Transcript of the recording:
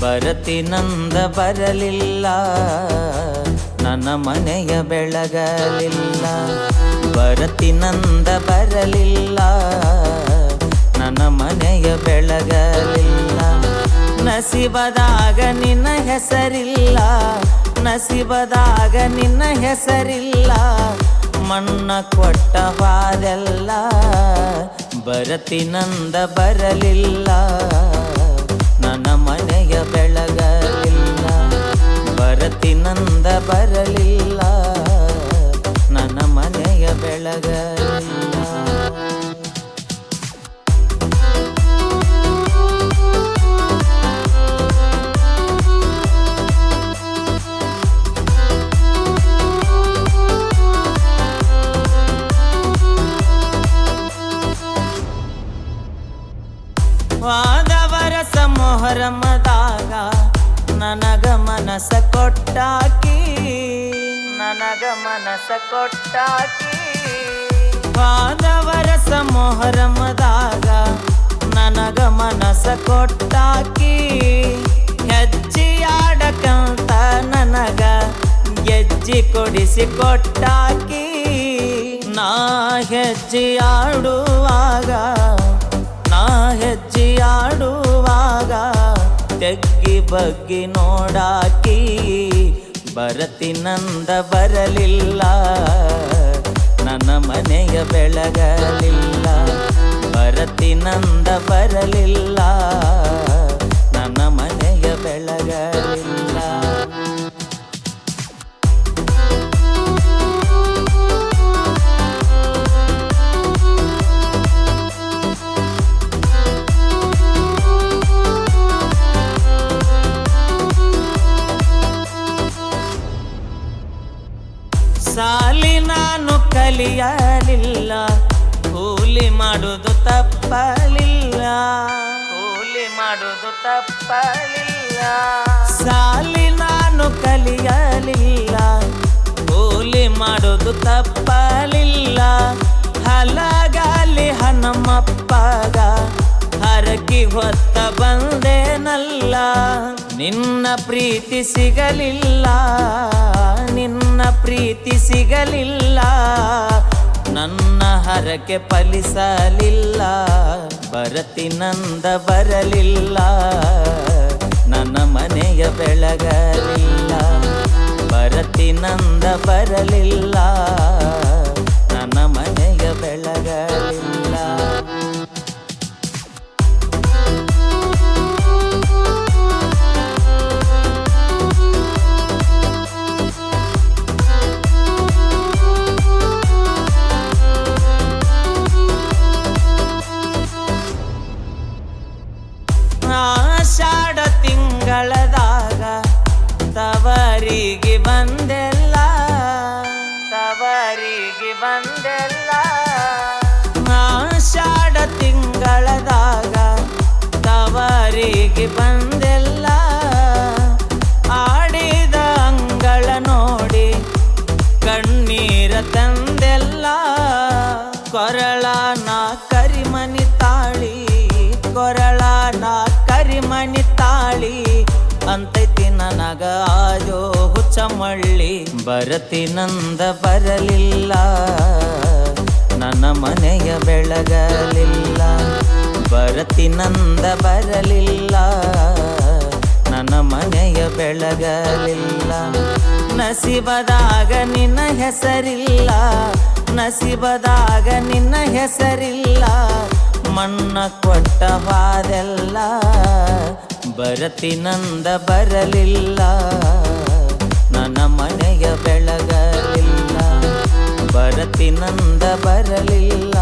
ಬರತಿನಂದ ಬರಲಿಲ್ಲ ನನ್ನ ಮನೆಯ ಬೆಳಗಲಿಲ್ಲ. ಬರತಿನಂದ ಬರಲಿಲ್ಲ ನನ್ನ ಮನೆಯ ಬೆಳಗಲಿಲ್ಲ. ನಸಿಬದಾಗ ನಿನ್ನ ಹೆಸರಿಲ್ಲ. ನಸಿಬದಾಗ ನಿನ್ನ ಹೆಸರಿಲ್ಲ. ಮಣ್ಣ ಕೊಟ್ಟ ಹಾದೆಲ್ಲ ಬರತಿನಂದ ಬರಲಿಲ್ಲ. ನನ್ನ ಮನೆಯ ಸಮೋಹರಮದಾಗ ನನಗ ಮನಸ ಕೊಟ್ಟಾಕಿ, ನನಗ ಮನಸ ಕೊಟ್ಟಾಕಿ. ವಾದವರ ಸಮೋಹರಮದಾಗ ನನಗ ಮನಸ ಕೊಟ್ಟಾಕಿ ಹೆಜ್ಜೆಯಾಡಕಂತ ನನಗ ಗೆಜ್ಜಿ ಕೊಡಿಸಿ ಕೊಟ್ಟಾಕಿ. ನಾ ಹೆಜ್ಜೆಯಾಡುವಾಗ ನಾ ಹೆಜ್ಜೆಯಾಡುವಾಗ ತೆಗ್ಗಿ ಬಗ್ಗಿ ನೋಡಾಕಿ ಬರತಿನಂದ ಬರಲಿಲ್ಲ. ನನ್ನ ಮನೆಯ ಬೆಳಗಲಿಲ್ಲ. ಬರತಿನಂದ ಬರಲಿಲ್ಲ. ನನ್ನ ಮನೆಯ ಬೆಳಗಲಿಲ್ಲ. ನಾನು ಕಲಿಯಲಿಲ್ಲ. ಕೂಲಿ ಮಾಡುವುದು ತಪ್ಪಲಿಲ್ಲ. ಕೂಲಿ ಮಾಡುವುದು ತಪ್ಪಲಿಲ್ಲ. ಸಾಲಿ ನಾನು ಕಲಿಯಲಿಲ್ಲ. ಕೂಲಿ ಮಾಡುವುದು ತಪ್ಪಲಿಲ್ಲ. ಹಲಗಾಲಿ ಹನುಮಪ್ಪಗ ಹರಕಿ ಹೊತ್ತ ಬಂದೇನಲ್ಲ. ನಿನ್ನ ಪ್ರೀತಿ ಸಿಗಲಿಲ್ಲ. ನಿನ್ನ ಪ್ರೀತಿ ಸಿಗಲಿಲ್ಲ. ನನ್ನ ಹರಕೆ ಫಲಿಸಲಿಲ್ಲ. ಬರತಿನಂದ ಬರಲಿಲ್ಲ. ನನ್ನ ಮನೆಯ ಬೆಳಗಲಿಲ್ಲ. ಬರತಿನಂದ ಬರಲಿಲ್ಲ. ನಂದ ಆಷಾಢ ತಿಂಗಳದಾಗ ತವರಿಗೆ ಬಂದೆಲ್ಲ. ಆಡಿದ ಅಂಗಳ ನೋಡಿ ಕಣ್ಣೀರ ತಂದೆಲ್ಲ. ಕೊರಳ ನಾ ಕರಿಮನಿ ತಾಳಿ, ಕೊರಳ ನಾ ಕರಿಮಣಿ ತಾಳಿ. ಅಂತೈತಿ ನನಗ ಆಜೋ ಹುಚ್ಚ ಮಳ್ಳಿ ಬರತಿನಂದ ಬರಲಿಲ್ಲ. ನನ್ನ ಮನೆಯ ಬೆಳಗಲಿಲ್ಲ ಬರತಿನಂದ ಬರಲಿಲ್ಲ. ನನ್ನ ಮನೆಯ ಬೆಳಗಲಿಲ್ಲ, ನಸಿಬದಾಗ ನಿನ್ನ ಹೆಸರಿಲ್ಲ, ನಸಿಬದಾಗ ನಿನ್ನ ಹೆಸರಿಲ್ಲ. ಮಣ್ಣ ಕೊಟ್ಟ ಬರತಿ ನಂದ ಬರಲಿಲ್ಲ. ನನ್ನ ಮನೆಯ ಬೆಳಗಲಿಲ್ಲ ಬರತಿನಂದ ಬರಲಿಲ್ಲ